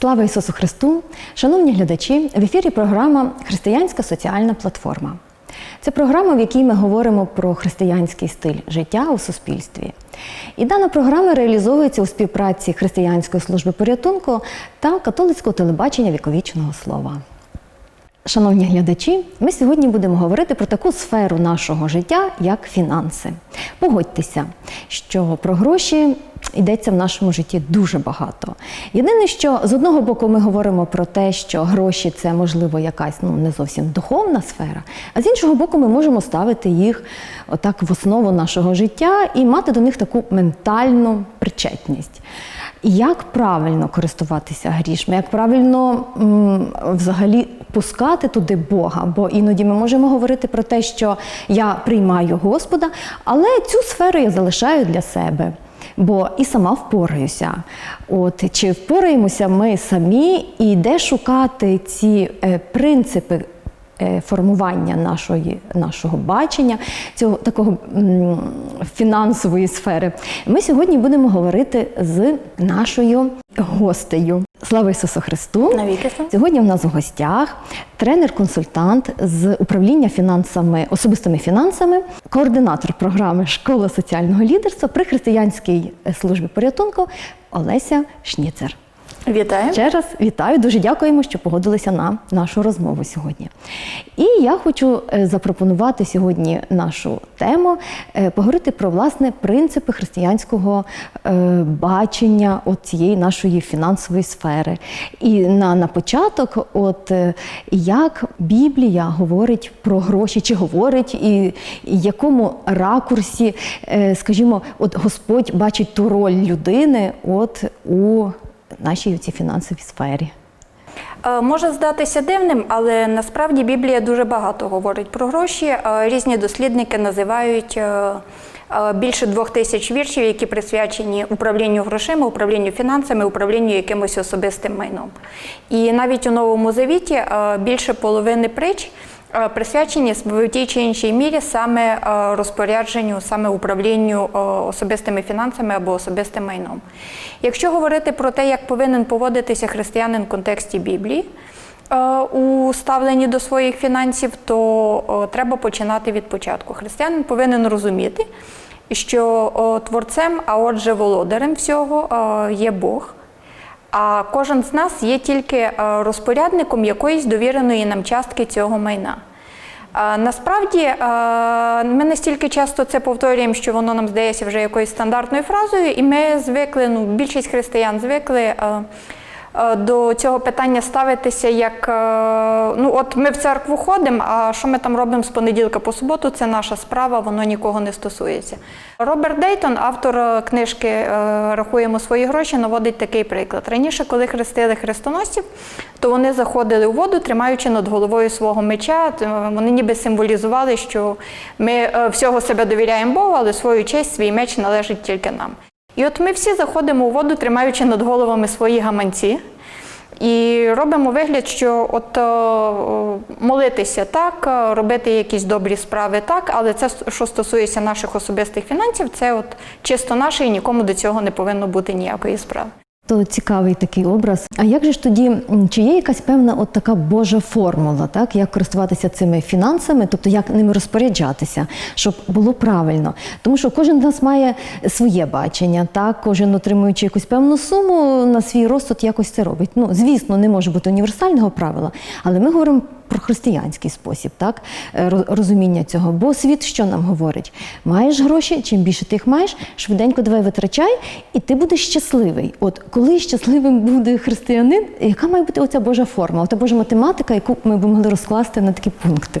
Слава Ісусу Христу! Шановні глядачі, в ефірі програма Християнська соціальна платформа. Це програма, в якій ми говоримо про християнський стиль життя у суспільстві. І дана програма реалізовується у співпраці Християнської служби порятунку та католицького телебачення віковічного слова. Шановні глядачі, ми сьогодні будемо говорити про таку сферу нашого життя, як фінанси. Погодьтеся, що про гроші йдеться в нашому житті дуже багато. Єдине, що з одного боку ми говоримо про те, що гроші це можливо якась ну не зовсім духовна сфера, а з іншого боку, ми можемо ставити їх отак в основу нашого життя і мати до них таку ментальну причетність. Як правильно користуватися грішми, як правильно взагалі пускати туди Бога? Бо іноді ми можемо говорити про те, що я приймаю Господа, але цю сферу я залишаю для себе. Бо і сама впораюся. От чи впораємося ми самі, і де шукати ці е, принципи формування нашої, нашого бачення, цього такого фінансової сфери. Ми сьогодні будемо говорити з нашою гостею. Слава Ісусу Христу! Навіки. Сьогодні в нас в гостях тренер-консультант з управління фінансами, особистими фінансами, координатор програми Школа соціального лідерства при християнській службі порятунку Олеся Шніцер. Вітаю. Ще раз вітаю, дуже дякуємо, що погодилися на нашу розмову сьогодні. І я хочу е, запропонувати сьогодні нашу тему е, поговорити про власне принципи християнського е, бачення цієї нашої фінансової сфери. І на, на початок, от як Біблія говорить про гроші, чи говорить, і, і якому ракурсі, скажімо, от Господь бачить ту роль людини от у нашій цій фінансовій сфері. Е, Може здатися дивним, але насправді Біблія дуже багато говорить про гроші. Е, Різні дослідники називають е, більше двох тисяч віршів, які присвячені управлінню грошима, управлінню фінансами, управлінню якимось особистим майном. І навіть у Новому Завіті більше половини притч. Е, Присвячені в тій чи іншій мірі саме е, розпорядженню, саме управлінню е, особистими фінансами або особистим майном. Якщо говорити про те, як повинен поводитися християнин в контексті Біблії е, у ставленні до своїх фінансів, то е, треба починати від початку. Християнин повинен розуміти, що е, творцем, а отже, володарем всього є Бог. А кожен з нас є тільки е, розпорядником якоїсь довіреної нам частки цього майна. Е, Насправді е, ми настільки часто це повторюємо, що воно нам здається вже якоюсь стандартною фразою, і ми звикли, ну, більшість християн звикли до цього питання ставитися як е, ну от ми в церкву ходимо, а що ми там робимо з понеділка по суботу, це наша справа, воно нікого не стосується. Роберт Дейтон, автор е, книжки е, Рахуємо свої гроші, наводить такий приклад. Раніше, коли хрестили хрестоносців, то вони заходили у воду, тримаючи над головою свого меча. Вони ніби символізували, що ми е, всього себе довіряємо Богу, але свою честь, свій меч належить тільки нам. І от ми всі заходимо у воду, тримаючи над головами свої гаманці. І робимо вигляд, що от е, молитися так, е, робити якісь добрі справи так, але це, що стосується наших особистих фінансів, це от чисто наше і нікому до цього не повинно бути ніякої справи. То цікавий такий образ. А як же ж тоді, чи є якась певна от така Божа формула, так як користуватися цими фінансами, тобто як ними розпоряджатися, щоб було правильно? Тому що кожен з нас має своє бачення, так кожен отримуючи якусь певну суму на свій розсуд якось це робить. Ну звісно, не може бути універсального правила, але ми говоримо про християнський спосіб, так е, розуміння цього. Бо світ що нам говорить? Маєш гроші, чим більше ти їх маєш, швиденько давай витрачай, і ти будеш щасливий. От коли щасливим буде християнин, яка має бути оця Божа форма, ота Божа математика, яку ми б могли розкласти на такі пункти?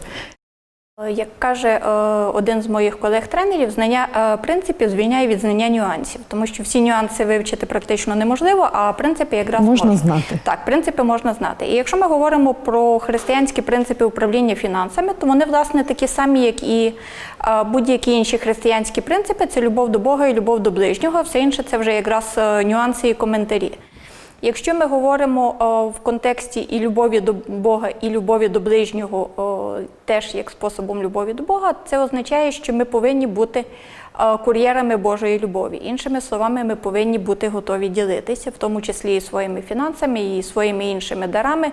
Е, Як каже е, один з моїх колег-тренерів, знання е, принципів звільняє від знання нюансів, тому що всі нюанси вивчити практично неможливо, а принципи якраз Можна знати. Так, принципи можна знати. І якщо ми говоримо про християнські принципи управління фінансами, то вони власне такі самі, як і будь-які інші християнські принципи. Це любов до Бога і любов до ближнього. Все інше це вже якраз нюанси і коментарі. Якщо ми говоримо в контексті і любові до Бога, і любові до ближнього, теж як способом любові до Бога, це означає, що ми повинні бути кур'єрами Божої любові. Іншими словами, ми повинні бути готові ділитися, в тому числі і своїми фінансами, і своїми іншими дарами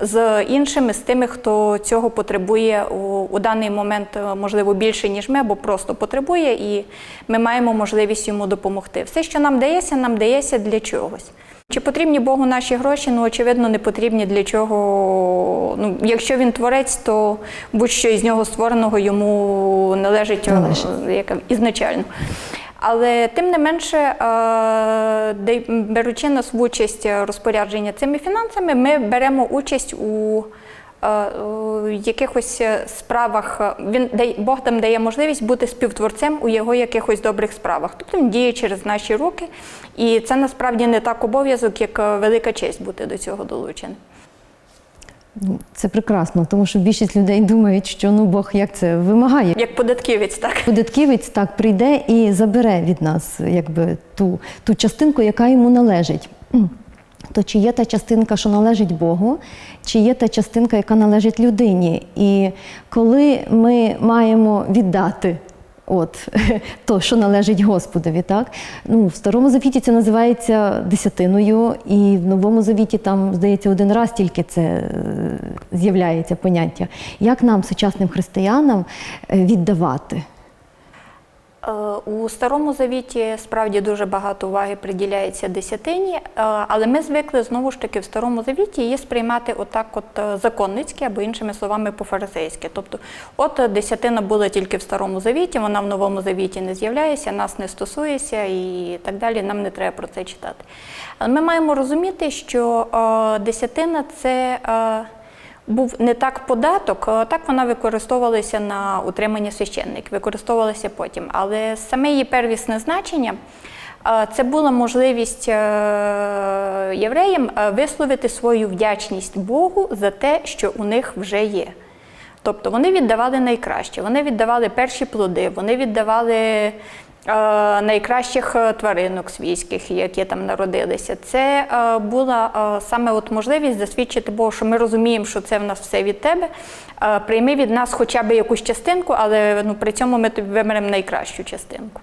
з іншими, з тими, хто цього потребує у, даний момент, можливо, більше, ніж ми, або просто потребує, і ми маємо можливість йому допомогти. Все, що нам дається, нам дається для чогось. Чи потрібні Богу наші гроші? Ну, очевидно, не потрібні для чого. Ну, якщо він творець, то будь-що із нього створеного йому належить, е, як ізначально. Але тим не менше, е, беручи нас в участь е, розпорядження цими фінансами, ми беремо участь у якихось е, справах. е, Він дає- Бог нам дає можливість бути співтворцем у його якихось добрих справах. Тобто він діє через наші руки, і це насправді не так обов'язок, як е, велика честь бути до цього долученим. Ну, Це прекрасно, тому що більшість людей думають, що ну Бог як це вимагає. Як податківець, так. Податківець так прийде і забере від нас якби ту, ту частинку, яка йому належить. То чи є та частинка, що належить Богу, чи є та частинка, яка належить людині? І коли ми маємо віддати от то, що належить Господові, так ну в старому завіті це називається десятиною, і в новому завіті там здається один раз тільки це е, з'являється поняття. Як нам, сучасним християнам, е, віддавати? Е, У старому завіті справді дуже багато уваги приділяється десятині, е, але ми звикли знову ж таки в старому завіті її сприймати отак, от е, законницьки або іншими словами по-фарисейськи. Тобто, от десятина була тільки в старому завіті, вона в новому завіті не з'являється, нас не стосується і так далі. Нам не треба про це читати. Але ми маємо розуміти, що десятина це. Був не так податок, так вона використовувалася на утримання священників, використовувалася потім. Але саме її первісне значення це була можливість е, євреям е, висловити свою вдячність Богу за те, що у них вже є. Тобто вони віддавали найкраще, вони віддавали перші плоди, вони віддавали найкращих е, тваринок свійських, які там народилися. Це е, була е, саме от можливість засвідчити Богу, що ми розуміємо, що це в нас все від тебе. Е, прийми від нас хоча б якусь частинку, але ну, при цьому ми тобі виберемо найкращу частинку.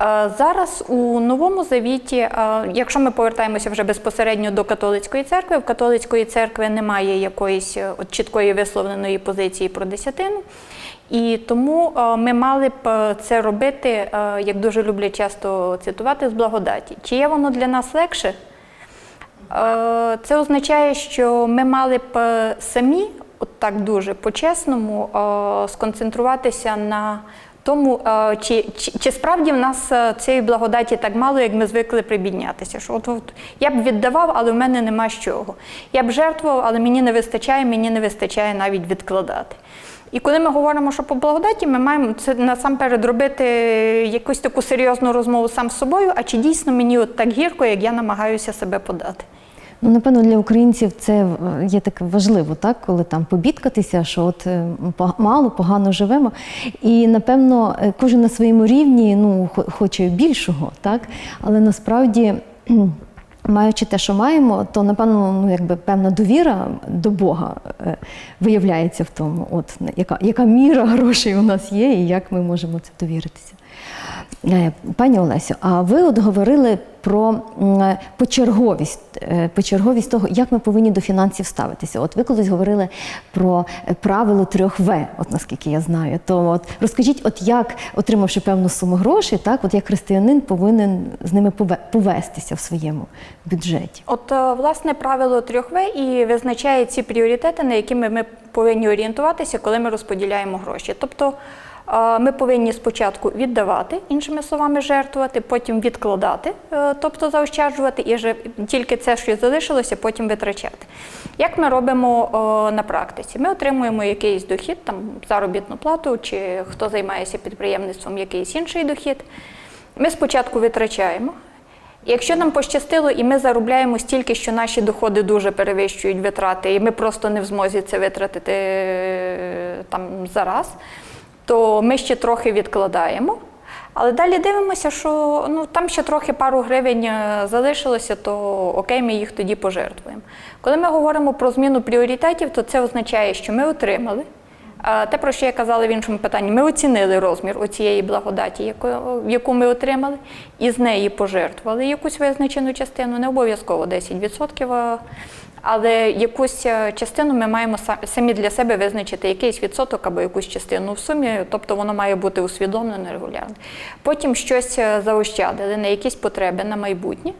Е, Зараз у новому завіті, е, якщо ми повертаємося вже безпосередньо до католицької церкви, в католицької церкви немає якоїсь е, от чіткої висловленої позиції про десятину. І тому е, ми мали б е, це робити, е, як дуже люблять часто цитувати, з благодаті. Чи є воно для нас легше? Це означає, що ми мали б самі, от так дуже по-чесному, сконцентруватися на тому, чи, чи, чи справді в нас цієї благодаті так мало, як ми звикли прибіднятися. Що от, от я б віддавав, але в мене нема з чого. Я б жертвував, але мені не вистачає, мені не вистачає навіть відкладати. І коли ми говоримо, що по благодаті, ми маємо це насамперед робити якусь таку серйозну розмову сам з собою, а чи дійсно мені от так гірко, як я намагаюся себе подати. Ну, напевно, для українців це є так важливо, так, коли там побідкатися, що от е, мало, погано живемо. І напевно, е, кожен на своєму рівні ну, хоче більшого, так? Але насправді. Маючи те, що маємо, то напевно ну якби певна довіра до Бога е, виявляється в тому, от яка, яка міра грошей у нас є, і як ми можемо це довіритися. Е, Пані Олесю, а ви от говорили про е, почерговість, е, почерговість того, як ми повинні до фінансів ставитися. От ви колись говорили про правило трьох В, от наскільки я знаю. То от розкажіть, от як, отримавши певну суму грошей, так, от як християнин повинен з ними пове- повестися в своєму бюджеті. От, власне, правило трьох В і визначає ці пріоритети, на якими ми повинні орієнтуватися, коли ми розподіляємо гроші. Тобто ми повинні спочатку віддавати, іншими словами, жертвувати, потім відкладати, е, тобто заощаджувати, і вже тільки це, що залишилося, потім витрачати. Як ми робимо е, на практиці? Ми отримуємо якийсь дохід, там заробітну плату, чи хто займається підприємництвом, якийсь інший дохід. Ми спочатку витрачаємо. Якщо нам пощастило і ми заробляємо стільки, що наші доходи дуже перевищують витрати, і ми просто не в змозі це витратити е, там зараз, то ми ще трохи відкладаємо. Але далі дивимося, що ну, там ще трохи пару гривень е, залишилося, то окей, ми їх тоді пожертвуємо. Коли ми говоримо про зміну пріоритетів, то це означає, що ми отримали Те, про що я казала в іншому питанні, ми оцінили розмір оцієї благодаті, яку, ми отримали, і з неї пожертвували якусь визначену частину, не обов'язково 10%, е, але якусь е, частину ми маємо самі для себе визначити якийсь відсоток або якусь частину в сумі, тобто воно має бути усвідомлено регулярно. Потім щось е, заощадили на якісь потреби на майбутнє.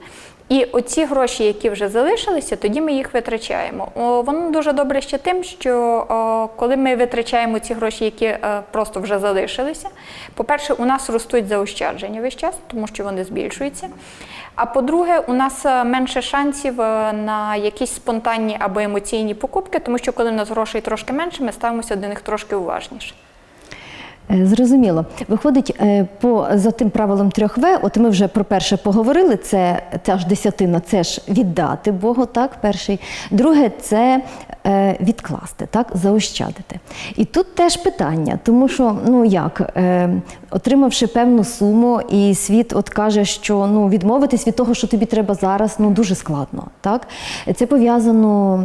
І оці гроші, які вже залишилися, тоді ми їх витрачаємо. Воно дуже добре ще тим, що о, коли ми витрачаємо ці гроші, які е, просто вже залишилися, по-перше, у нас ростуть заощадження весь час, тому що вони збільшуються. А по-друге, у нас е, менше шансів е, на якісь спонтанні або емоційні покупки, тому що коли в нас грошей трошки менше, ми ставимося до них трошки уважніше. Е, Зрозуміло. Виходить, по за тим правилом трьох В, от ми вже про перше поговорили, це ця ж десятина, це ж віддати Богу, так, перший. Друге це е, відкласти, так, заощадити. І тут теж питання, тому що, ну як, е, отримавши певну суму, і світ от каже, що ну, відмовитись від того, що тобі треба зараз, ну дуже складно. Так? Це пов'язано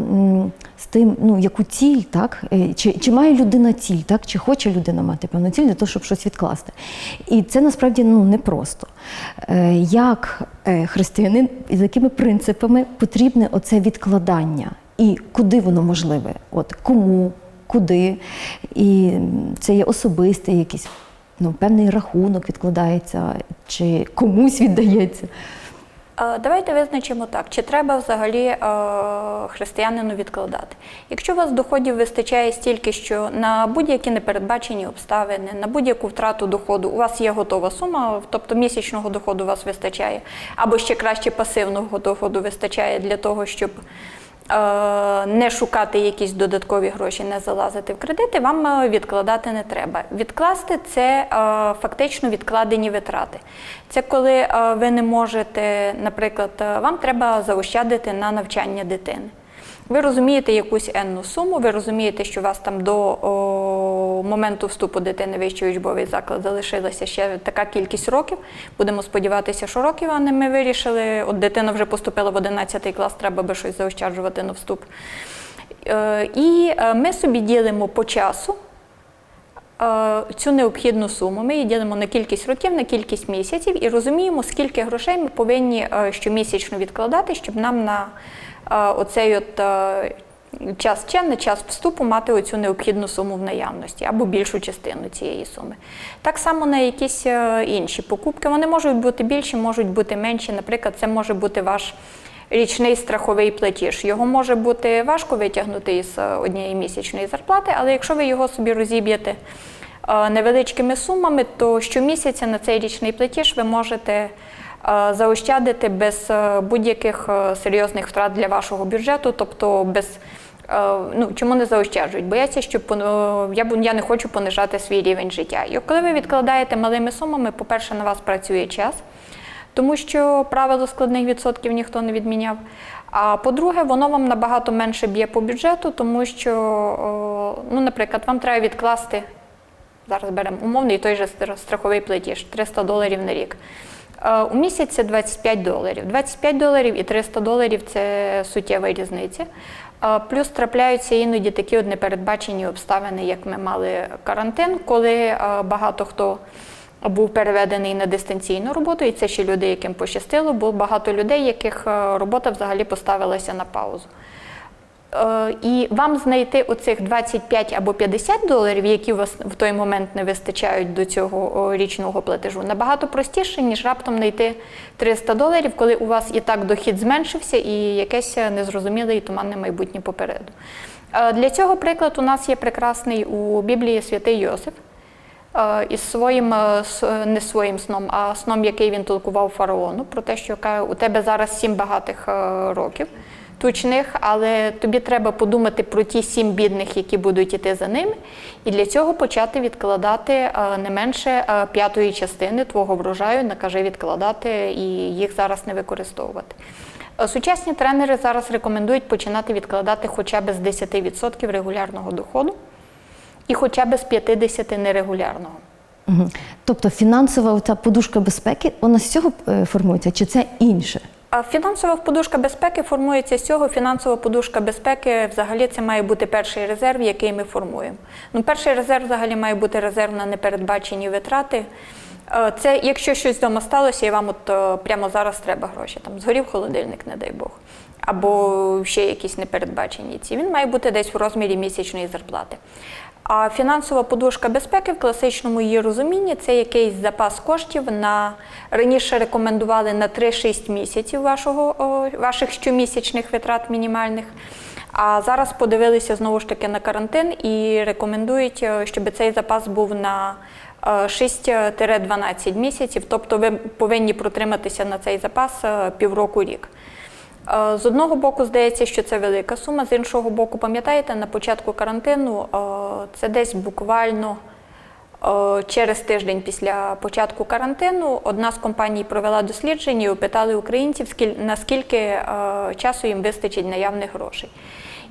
з тим, ну, яку ціль, так? Е, Чи, чи має людина ціль, так? чи хоче людина мати певну ціль для того, щоб щось відкласти. І це насправді ну, непросто. Е, Як е, християнин, з якими принципами потрібне оце відкладання? І куди воно можливе? От кому, куди? І це є особистий якийсь ну, певний рахунок відкладається, чи комусь віддається. Е, Давайте визначимо так, чи треба взагалі е, християнину відкладати. Якщо у вас доходів вистачає стільки, що на будь-які непередбачені обставини, на будь-яку втрату доходу у вас є готова сума, тобто місячного доходу у вас вистачає, або ще краще пасивного доходу вистачає для того, щоб не шукати якісь додаткові гроші, не залазити в кредити, вам е, відкладати не треба. Відкласти це е, фактично відкладені витрати. Це коли е, ви не можете, наприклад, е, вам треба заощадити на навчання дитини. Ви розумієте якусь енну суму, ви розумієте, що у вас там до о, моменту вступу дитини вищий учбовий заклад залишилася ще така кількість років. Будемо сподіватися, що років, а не ми вирішили. От дитина вже поступила в 11 клас, треба би щось заощаджувати на вступ. Е, І е, ми собі ділимо по часу е, цю необхідну суму. Ми її ділимо на кількість років, на кількість місяців і розуміємо, скільки грошей ми повинні щомісячно відкладати, щоб нам на оцей от е, час ще на час вступу мати оцю необхідну суму в наявності або більшу частину цієї суми. Так само на якісь е, інші покупки. Вони можуть бути більші, можуть бути менші. Наприклад, це може бути ваш річний страховий платіж. Його може бути важко витягнути із е, однієї місячної зарплати, але якщо ви його собі розіб'єте е, невеличкими сумами, то щомісяця на цей річний платіж ви можете е, заощадити без е, будь-яких е, серйозних втрат для вашого бюджету, тобто без. е, Ну, чому не заощаджують? Бояться, що е, я, я не хочу понижати свій рівень життя. І коли ви відкладаєте малими сумами, по-перше, на вас працює час, тому що правило складних відсотків ніхто не відміняв. А по-друге, воно вам набагато менше б'є по бюджету, тому що, ну, наприклад, вам треба відкласти, зараз беремо умовний той же страховий платіж 300 доларів на рік. Е, У місяць це 25 доларів. 25 доларів і 300 доларів це суттєва різниця. Е, Плюс трапляються іноді такі от непередбачені обставини, як ми мали карантин, коли е, багато хто був переведений на дистанційну роботу, і це ще люди, яким пощастило, бо багато людей, яких робота взагалі поставилася на паузу. Е, І вам знайти оцих 25 або 50 доларів, які вас в той момент не вистачають до цього річного платежу, набагато простіше, ніж раптом знайти 300 доларів, коли у вас і так дохід зменшився, і якесь незрозуміле і туманне майбутнє попереду. Е, Для цього приклад у нас є прекрасний у Біблії святий Йосип е, із своїм не своїм сном, а сном, який він толкував фараону, про те, що у тебе зараз сім багатих років тучних, але тобі треба подумати про ті сім бідних, які будуть іти за ними, і для цього почати відкладати е, не менше е, п'ятої частини твого врожаю, накаже відкладати і їх зараз не використовувати. Е, Сучасні тренери зараз рекомендують починати відкладати хоча б з 10% регулярного доходу і хоча б з 50 нерегулярного. Угу. Тобто фінансова та подушка безпеки, вона з цього формується, чи це інше? Фінансова подушка безпеки формується з цього. Фінансова подушка безпеки взагалі це має бути перший резерв, який ми формуємо. Ну, перший резерв взагалі має бути резерв на непередбачені витрати. Е, Це якщо щось вдома сталося, і вам от е, прямо зараз треба гроші. Там згорів холодильник, не дай Бог, або ще якісь непередбачені ці. Він має бути десь в розмірі місячної зарплати. А фінансова подушка безпеки в класичному її розумінні це якийсь запас коштів на раніше рекомендували на 3-6 місяців вашого, ваших щомісячних витрат мінімальних. А зараз подивилися знову ж таки на карантин і рекомендують, е, щоб цей запас був на е, 6-12 місяців. Тобто ви повинні протриматися на цей запас е, півроку рік. З одного боку, здається, що це велика сума, з іншого боку, пам'ятаєте, на початку карантину це десь буквально через тиждень після початку карантину одна з компаній провела дослідження і опитали українців, скіль- наскільки часу їм вистачить наявних грошей.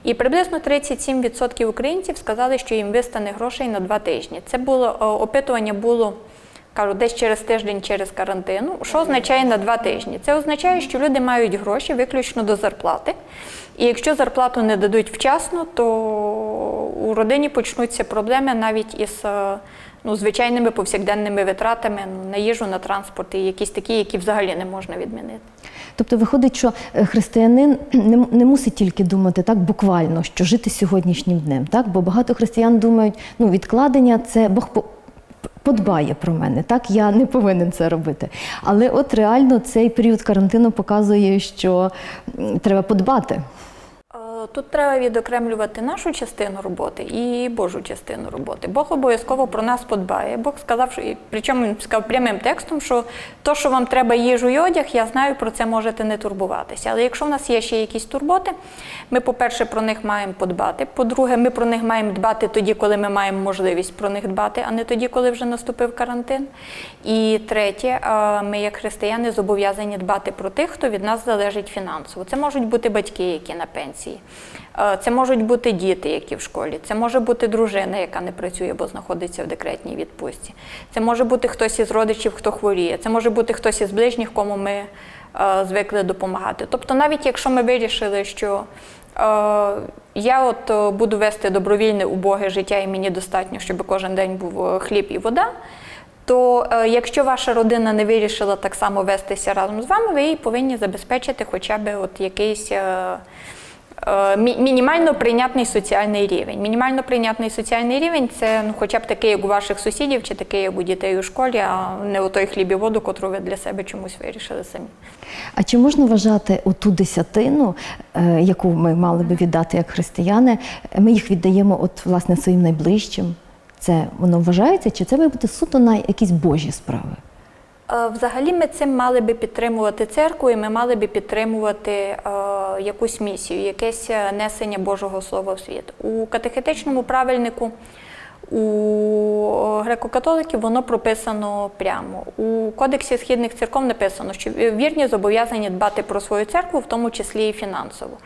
І приблизно 37% українців сказали, що їм вистане грошей на два тижні. Це було опитування було кажу, десь через тиждень через карантину. Що означає на два тижні? Це означає, що люди мають гроші виключно до зарплати. І якщо зарплату не дадуть вчасно, то у родині почнуться проблеми навіть із е, ну, звичайними повсякденними витратами ну, на їжу, на транспорт і якісь такі, які взагалі не можна відмінити. Тобто виходить, що е, християнин не, не мусить тільки думати так буквально, що жити сьогоднішнім днем, так? Бо багато християн думають, ну відкладення це Бог подбає про мене, так я не повинен це робити. Але от реально цей період карантину показує, що треба подбати. Тут треба відокремлювати нашу частину роботи і Божу частину роботи. Бог обов'язково про нас подбає. Бог сказав, що причому він сказав прямим текстом, що то, що вам треба їжу і одяг, я знаю, про це можете не турбуватися. Але якщо в нас є ще якісь турботи, ми, по-перше, про них маємо подбати. По-друге, ми про них маємо дбати тоді, коли ми маємо можливість про них дбати, а не тоді, коли вже наступив карантин. І третє, ми, як християни, зобов'язані дбати про тих, хто від нас залежить фінансово. Це можуть бути батьки, які на пенсії. Е, Це можуть бути діти, які в школі. Це може бути дружина, яка не працює, бо знаходиться в декретній відпустці. Це може бути хтось із родичів, хто хворіє. Це може бути хтось із ближніх, кому ми е, звикли допомагати. Тобто, навіть якщо ми вирішили, що е, я от буду вести добровільне убоге життя, і мені достатньо, щоб кожен день був хліб і вода. То якщо ваша родина не вирішила так само вестися разом з вами, ви їй повинні забезпечити хоча б от якийсь мінімально прийнятний соціальний рівень. Мінімально прийнятний соціальний рівень це ну, хоча б такий, як у ваших сусідів, чи такий, як у дітей у школі, а не у той хліб і воду, котру ви для себе чомусь вирішили самі. А чи можна вважати оту десятину, е, яку ми мали би віддати як християни, е, ми їх віддаємо от власне своїм найближчим? Це воно вважається, чи це має бути суто на якісь божі справи? Е, Взагалі ми цим мали би підтримувати церкву, і ми мали би підтримувати е, якусь місію, якесь е, несення Божого Слова в світ. У катехетичному правильнику у греко-католиків воно прописано прямо. У Кодексі східних церков написано, що вірні зобов'язані дбати про свою церкву, в тому числі і фінансово.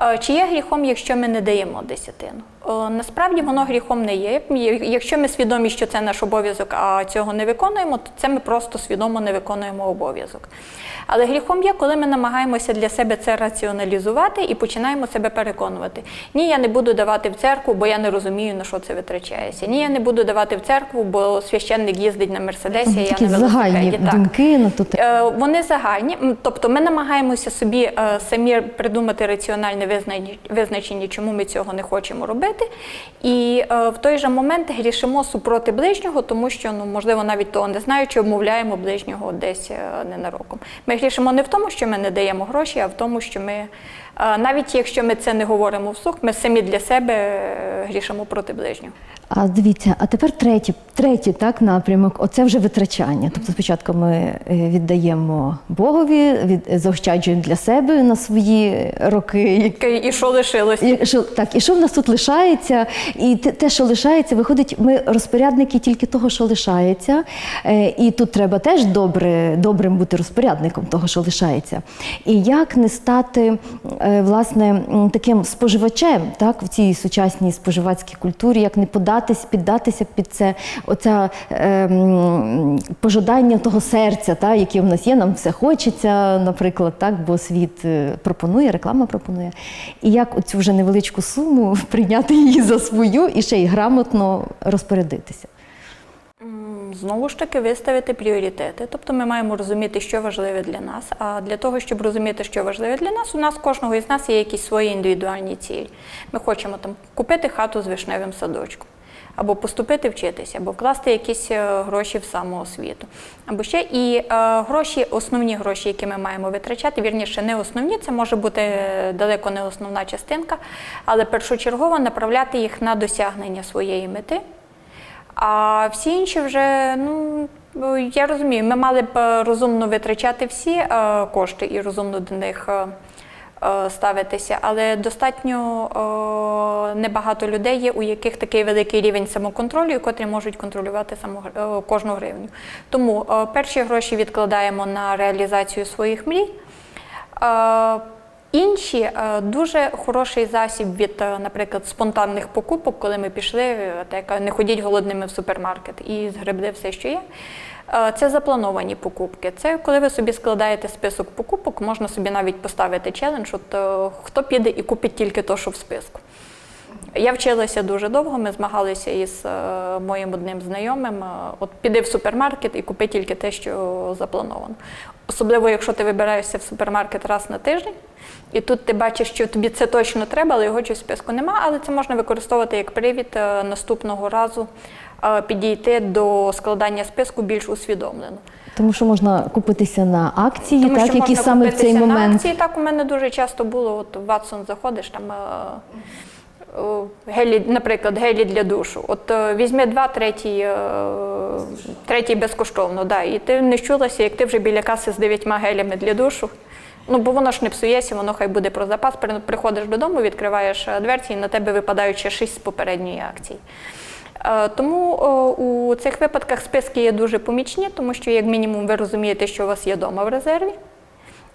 Е, Чи є гріхом, якщо ми не даємо десятину? Е, Насправді воно гріхом не є. Якщо ми свідомі, що це наш обов'язок, а цього не виконуємо, то це ми просто свідомо не виконуємо обов'язок. Але гріхом є, коли ми намагаємося для себе це раціоналізувати і починаємо себе переконувати. Ні, я не буду давати в церкву, бо я не розумію, на що це витрачається. Ні, я не буду давати в церкву, бо священник їздить на мерседесі, а я на загальні велосипеді. Так. думки на ту. Е, Вони загальні, тобто ми намагаємося собі е, самі придумати раціональне визначення, чому ми цього не хочемо робити. І е, в той же момент грішимо супроти ближнього, тому що, ну, можливо, навіть того не знаючи, обмовляємо ближнього десь е, ненароком. Ми грішимо не в тому, що ми не даємо гроші, а в тому, що ми, навіть якщо ми це не говоримо вслух, ми самі для себе е, грішимо проти ближнього. А дивіться, а тепер третій, третій так, напрямок оце вже витрачання. Тобто спочатку ми е, віддаємо Богові, від, заощаджуємо для себе на свої роки. І що лишилось? І що, так, і що в нас тут лишається? І те, те, що лишається, виходить, ми розпорядники тільки того, що лишається. Е, і тут треба теж добре, добрим бути розпорядником того, що лишається. І як не стати е, власне таким споживачем так, в цій сучасній споживацькій культурі, як не подати піддатись, піддатися під це оця ем, пожадання того серця, та, яке в нас є, нам все хочеться, наприклад, так, бо світ е, пропонує, реклама пропонує. І як оцю вже невеличку суму прийняти її за свою і ще й грамотно розпорядитися. Знову ж таки, виставити пріоритети. Тобто ми маємо розуміти, що важливе для нас. А для того, щоб розуміти, що важливе для нас, у нас кожного із нас є якісь свої індивідуальні цілі. Ми хочемо там купити хату з вишневим садочком, або поступити вчитися, або вкласти якісь е, гроші в самоосвіту. Або ще і е, гроші, основні гроші, які ми маємо витрачати, вірніше, не основні, це може бути е, далеко не основна частинка, але першочергово направляти їх на досягнення своєї мети. А всі інші вже, ну я розумію, ми мали б е, розумно витрачати всі е, кошти і розумно до них е, ставитися, але достатньо небагато людей є, у яких такий великий рівень самоконтролю, котрі можуть контролювати саму, кожну гривню. Тому перші гроші відкладаємо на реалізацію своїх мрій. Інші е, дуже хороший засіб від, е, наприклад, спонтанних покупок, коли ми пішли, е, яка не ходіть голодними в супермаркет і згребли все, що є. Це заплановані покупки. Це коли ви собі складаєте список покупок, можна собі навіть поставити челендж, от хто піде і купить тільки то, що в списку. Я вчилася дуже довго, ми змагалися із моїм одним знайомим. От піди в супермаркет і купи тільки те, що заплановано. Особливо, якщо ти вибираєшся в супермаркет раз на тиждень, і тут ти бачиш, що тобі це точно треба, але його чи в списку нема. Але це можна використовувати як привід е, наступного разу е, підійти до складання списку більш усвідомлено. Тому що можна купитися на акції, Тому так, що які можна саме в цей купитися на момент. акції. Так у мене дуже часто було. От в Ватсон заходиш там. е, Гелі, наприклад, гелі для душу. От візьми два, третій, третій безкоштовно. Да, і ти не чулася, як ти вже біля каси з дев'ятьма гелями для душу. Ну, бо воно ж не псується, воно хай буде про запас. Приходиш додому, відкриваєш е, дверці, і на тебе випадають ще шість з попередньої акції. Е, Тому у цих випадках списки є дуже помічні, тому що, як мінімум, ви розумієте, що у вас є вдома в резерві,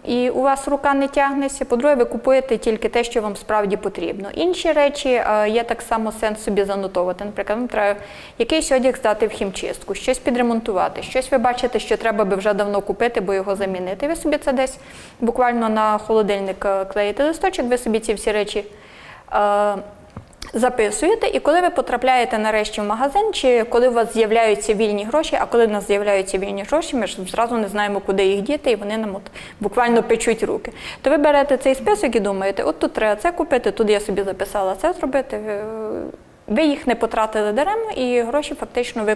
і у вас рука не тягнеться. По-друге, ви купуєте тільки те, що вам справді потрібно. Інші речі е, є так само сенс собі занотовувати. Наприклад, вам треба якийсь одяг здати в хімчистку, щось підремонтувати, щось ви бачите, що треба би вже давно купити, бо його замінити. Ви собі це десь буквально на холодильник е, клеїте листочок, ви собі ці всі речі. Записуєте, і коли ви потрапляєте нарешті в магазин, чи коли у вас з'являються вільні гроші, а коли в нас з'являються вільні гроші, ми ж зразу не знаємо, куди їх діти, і вони нам от буквально печуть руки. То ви берете цей список і думаєте, от тут треба це купити, тут я собі записала це зробити. Ви їх не потратили даремно, і гроші фактично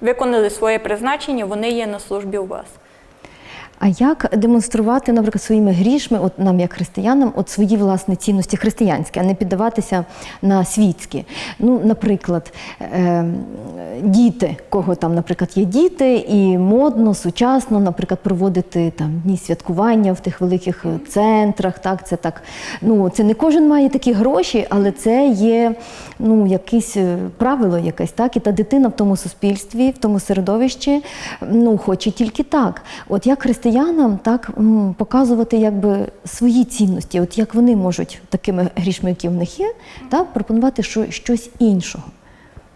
виконали своє призначення, вони є на службі у вас. А як демонструвати, наприклад, своїми грішми, от нам, як християнам, от свої власні цінності християнські, а не піддаватися на світські? Ну, наприклад, е, діти, кого там, наприклад, є діти, і модно, сучасно, наприклад, проводити там дні святкування в тих великих е, центрах. Так, це так. Ну, це не кожен має такі гроші, але це є ну, якесь е, правило, якесь, так, і та дитина в тому суспільстві, в тому середовищі, ну, хоче тільки так. От як християнам так показувати якби свої цінності, от як вони можуть такими грішми, які в них є, так, пропонувати що, щось іншого.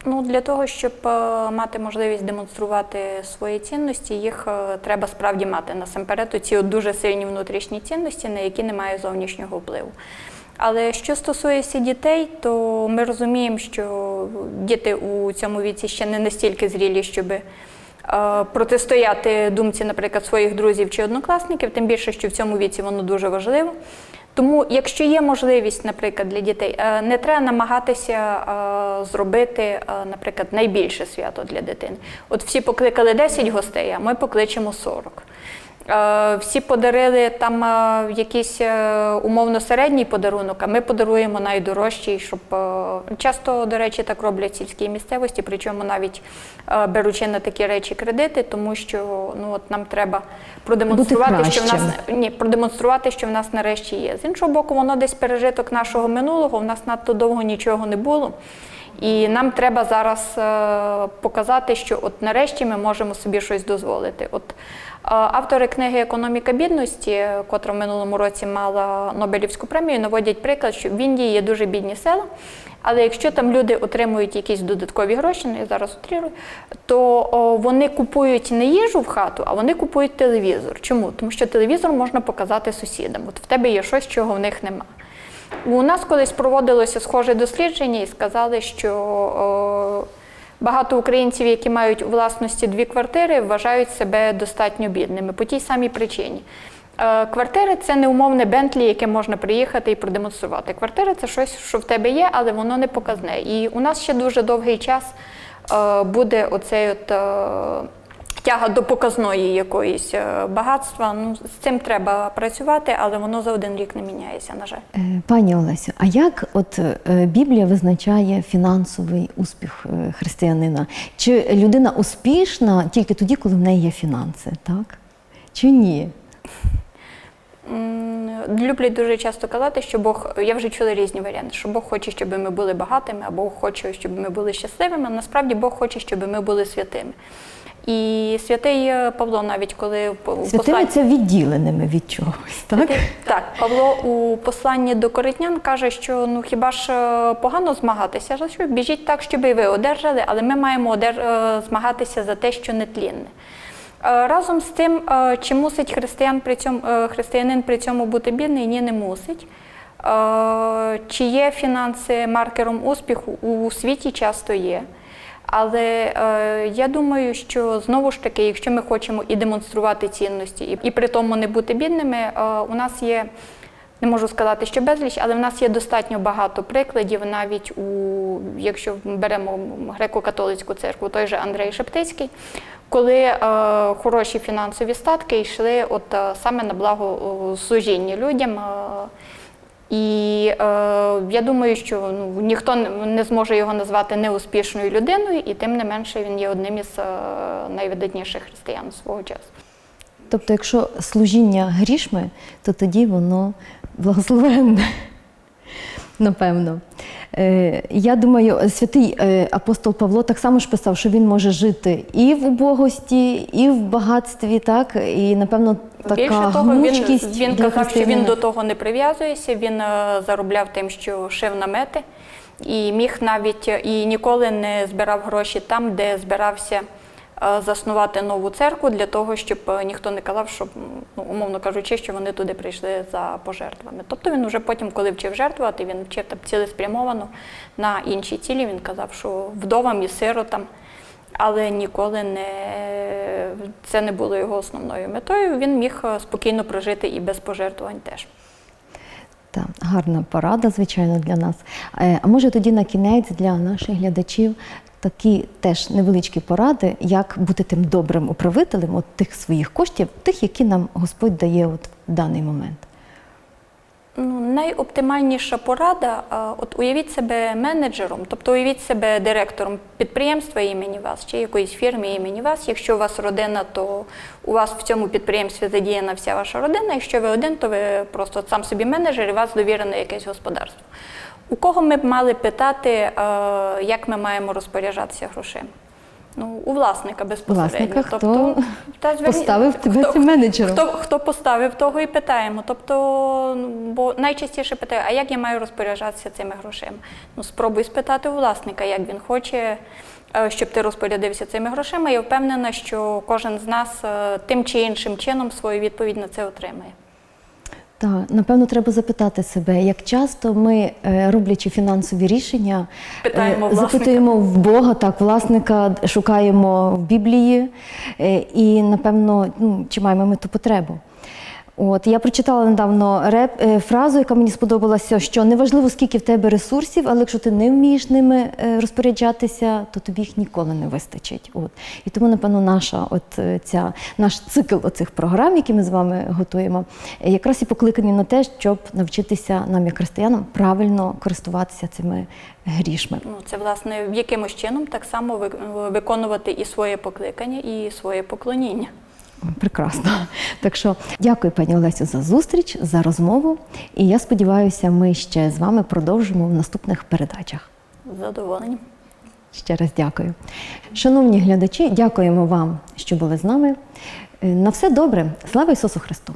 Ну, для того, щоб е, мати можливість демонструвати свої цінності, їх е, треба справді мати насамперед ці дуже сильні внутрішні цінності, на які немає зовнішнього впливу. Але що стосується дітей, то ми розуміємо, що діти у цьому віці ще не настільки зрілі, щоб протистояти думці, наприклад, своїх друзів чи однокласників, тим більше, що в цьому віці воно дуже важливо. Тому, якщо є можливість, наприклад, для дітей, е, не треба намагатися е, зробити, е, наприклад, найбільше свято для дитини. От всі покликали 10 гостей, а ми покличемо 40. Е, Всі подарили там е, якийсь е, умовно середній подарунок, а ми подаруємо найдорожчий, щоб часто, до речі, так роблять в сільській місцевості, причому навіть беручи на такі речі кредити, тому що ну от нам треба продемонструвати, що в нас ні, продемонструвати, що в нас нарешті є. З іншого боку, воно десь пережиток нашого минулого, в нас надто довго нічого не було. І нам треба зараз е, показати, що от нарешті ми можемо собі щось дозволити. От е, автори книги Економіка бідності, котра в минулому році мала Нобелівську премію, наводять приклад, що в Індії є дуже бідні села. Але якщо там люди отримують якісь додаткові гроші, ну я зараз утрірую, то вони купують не їжу в хату, а вони купують телевізор. Чому? Тому що телевізор можна показати сусідам. От в тебе є щось, чого в них нема. У нас колись проводилося схоже дослідження і сказали, що о, багато українців, які мають у власності дві квартири, вважають себе достатньо бідними по тій самій причині. Е, Квартири це не умовне Бентлі, яке можна приїхати і продемонструвати. Квартири це щось, що в тебе є, але воно не показне. І у нас ще дуже довгий час е, буде оцей от. Тяга до показної якоїсь е, багатства. Ну, з цим треба працювати, але воно за один рік не міняється, на жаль. Е, Пані Олесю, а як от е, Біблія визначає фінансовий успіх християнина? Чи людина успішна тільки тоді, коли в неї є фінанси, так? Чи ні? Люблять дуже часто казати, що Бог, я вже чула різні варіанти, що Бог хоче, щоб ми були багатими, а Бог хоче, щоб ми були щасливими. Насправді Бог хоче, щоб ми були святими. І святий е, Павло, навіть коли в Святими посланні- це відділеними від чогось, так? Так, Павло у посланні до коритнян каже, що ну хіба ж е, погано змагатися, що біжіть так, щоб і ви одержали, але ми маємо одер... е, змагатися за те, що нетлінне. Е, Разом з тим, чи мусить християн при цьому, християнин при цьому бути бідний? Ні, не мусить. Чи є фінанси маркером успіху? У світі часто є. Але е, я думаю, що знову ж таки, якщо ми хочемо і демонструвати цінності, і, і при тому не бути бідними, е, у нас є. Не можу сказати, що безліч, але в нас є достатньо багато прикладів, навіть у якщо беремо греко-католицьку церкву, той же Андрей Шептицький, коли е, хороші фінансові статки йшли от е, саме на благо о, служіння людям. Е, і е, я думаю, що ну, ніхто не- зможе його назвати неуспішною людиною, і тим не менше він є одним із е, найвидатніших християн свого часу. Тобто, якщо служіння грішми, то тоді воно благословенне. Напевно. Е, я думаю, святий е, апостол Павло так само ж писав, що він може жити і в убогості, і в багатстві, так? І, напевно, така Більше того, він, він казав, що він до того не прив'язується. Він е, заробляв тим, що шив намети, і міг навіть і ніколи не збирав гроші там, де збирався заснувати нову церкву для того, щоб е, ніхто не казав, що ну, умовно кажучи, що вони туди прийшли за пожертвами. Тобто він вже потім, коли вчив жертвувати, він вчив там цілеспрямовано на інші цілі. Він казав, що вдовам і сиротам. Але ніколи не це не було його основною метою. Він міг е, спокійно прожити і без пожертвувань теж. Так, гарна порада, звичайно, для нас. Е, А може тоді на кінець для наших глядачів такі теж невеличкі поради, як бути тим добрим управителем от тих своїх коштів, тих, які нам Господь дає от в даний момент. Ну, найоптимальніша порада, от уявіть себе менеджером, тобто уявіть себе директором підприємства імені вас чи якоїсь фірми імені вас. Якщо у вас родина, то у вас в цьому підприємстві задіяна вся ваша родина. Якщо ви один, то ви просто сам собі менеджер і вас довірене якесь господарство. У кого ми б мали питати, е, як ми маємо розпоряджатися грошима? Ну, у власника безпосередньо. Власника, хто та, зверні- поставив тебе хто- цим менеджером. Хто, хто поставив, того і питаємо. Тобто, ну, бо найчастіше питають, а як я маю розпоряджатися цими грошима? Ну, спробуй спитати у власника, як він хоче, е, щоб ти розпорядився цими грошима. Я впевнена, що кожен з нас е, тим чи іншим чином свою відповідь на це отримає. Так, напевно, треба запитати себе, як часто ми, е, роблячи фінансові рішення, Питаємо запитуємо власника. в Бога, так, власника шукаємо в Біблії, е, і напевно, ну, чи маємо ми ту потребу. От я прочитала недавно реп, е, фразу, яка мені сподобалася, що неважливо, скільки в тебе ресурсів, але якщо ти не вмієш ними е, розпоряджатися, то тобі їх ніколи не вистачить. От. І тому, напевно, наша от е, ця, наш цикл оцих програм, які ми з вами готуємо, е, якраз і покликані на те, щоб навчитися нам, як християнам, правильно користуватися цими грішми. Ну, це, власне, якимось чином так само ви- виконувати і своє покликання, і своє поклоніння. Прекрасно. Так що дякую, пані Олесю, за зустріч, за розмову. І я сподіваюся, ми ще з вами продовжимо в наступних передачах. Задоволення. Ще раз дякую. Шановні глядачі, дякуємо вам, що були з нами. Е, На все добре. Слава Ісусу Христу!